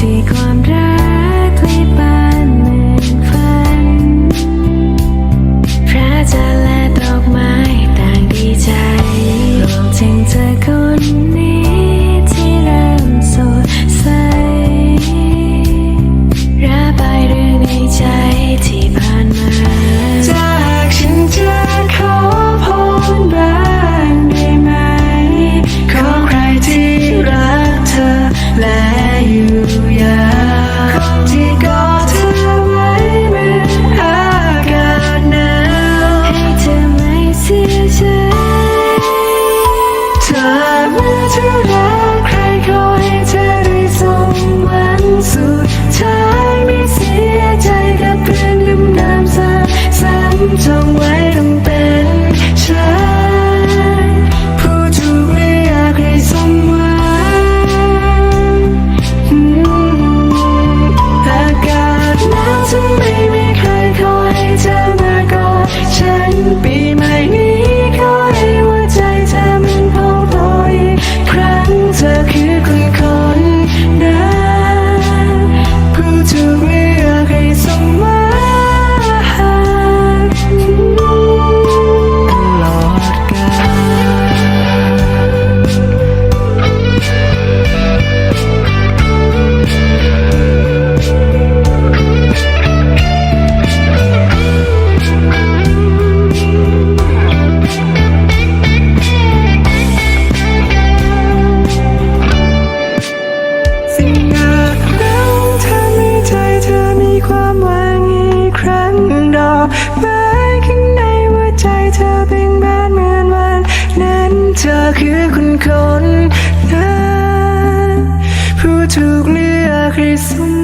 ที่ความรัก to love. คนคนนั้นผู้ถูกเลือกให้สม